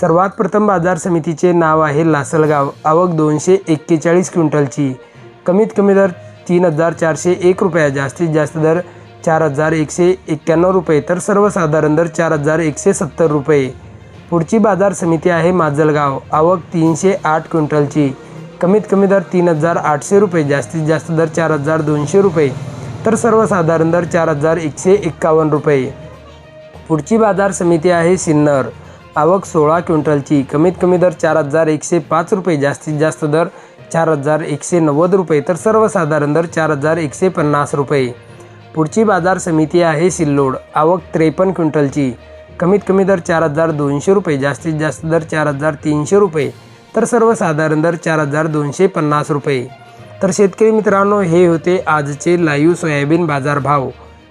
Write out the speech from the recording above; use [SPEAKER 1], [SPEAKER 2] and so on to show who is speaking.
[SPEAKER 1] सर्वात प्रथम बाजार समितीचे नाव आहे लासलगाव. आवक दोनशे एक्केचाळीस क्विंटलची. कमीत कमी दर तीन हजार चारशे एक रुपया जास्तीत जास्त दर चार हजार एकशे एक्क्याण्णव रुपये तर सर्वसाधारण दर चार हजार एकशे सत्तर रुपये. पुढची बाजार समिती आहे माजलगाव. आवक तीनशे आठ क्विंटलची. कमीत कमी दर तीन हजार आठशे रुपये जास्तीत जास्त दर चार हजार दोनशे रुपये तर सर्वसाधारण दर चार हजार एकशे एक्कावन्न रुपये. पुढची बाजार समिती आहे सिन्नर. आवक सोळा क्विंटलची. कमीत कमी दर चार हजार एकशे पाच रुपये. जास्तीत जास्त दर चार हजार एकशे नव्वद रुपये. तर सर्वसाधारण दर चार हजार एकशे पन्नास रुपये. पुढची बाजार समिती आहे सिल्लोड. आवक त्रेपन्न क्विंटलची. कमीत कमी दर चार हजार दोनशे रुपये. जास्तीत जास्त दर चार हजार तीनशे रुपये. तर सर्वसाधारण दर चार हजार दोनशे पन्नास रुपये. तर शेतकरी मित्रांनो हे होते आजचे लाईव्ह सोयाबीन बाजारभाव.